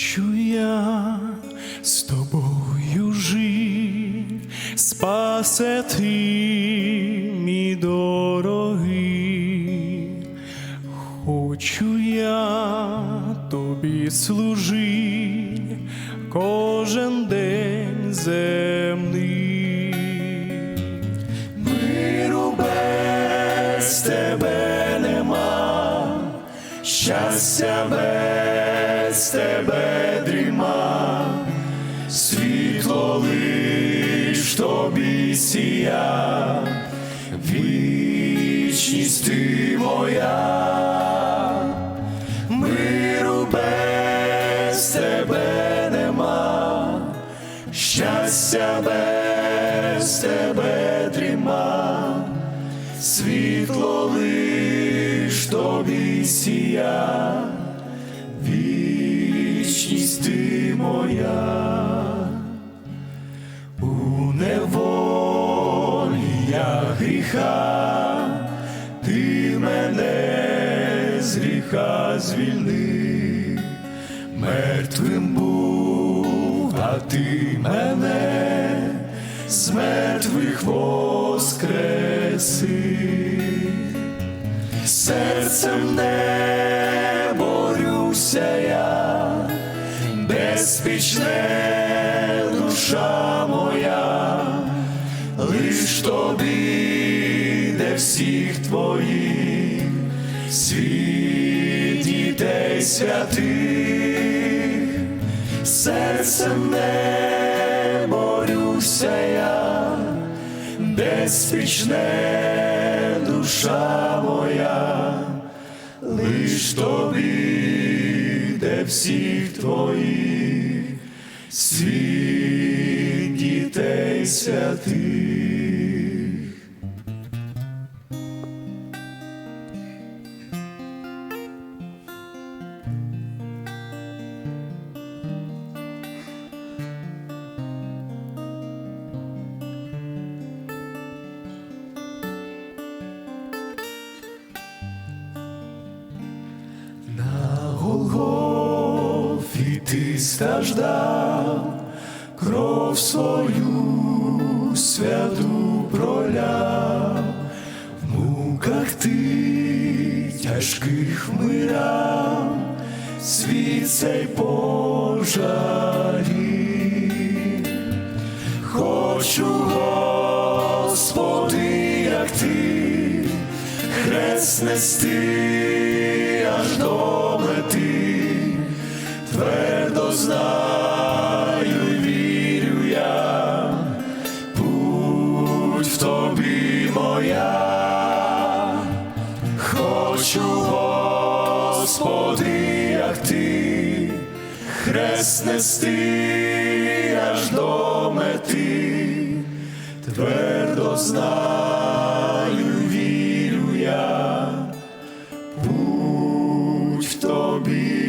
Хочу я з тобою жить, спасе ти, мій дорогий. Хочу я тобі служить кожен день земний. Миру без тебе нема, щастя без тебе дріма, світло лиш тобі сія, вічність ти моя, миру без тебе нема, щастя без тебе дріма, світло лиш тобі сія, вічність ти моя, у неволі я гріха, ти мене з гріха звільни, мертвим був, а ти мене з мертвих воскреси, серцем не борюся я, безпічне душа моя, лиш тобі, де всіх твоїх, світ дітей святих, серцем не борюся я, безпічне душа моя, лиш тобі, всіх твоїх, світ дітей святих. Голгофі ти страждав, кров свою святу проляв, в муках ти тяжких вмирав, світ цей пожалів. Хочу, Господи, як ти, хрест нести аж до Господи, як ти, хрест нести аж до мети, твердо знаю, вірю я, будь в тобі.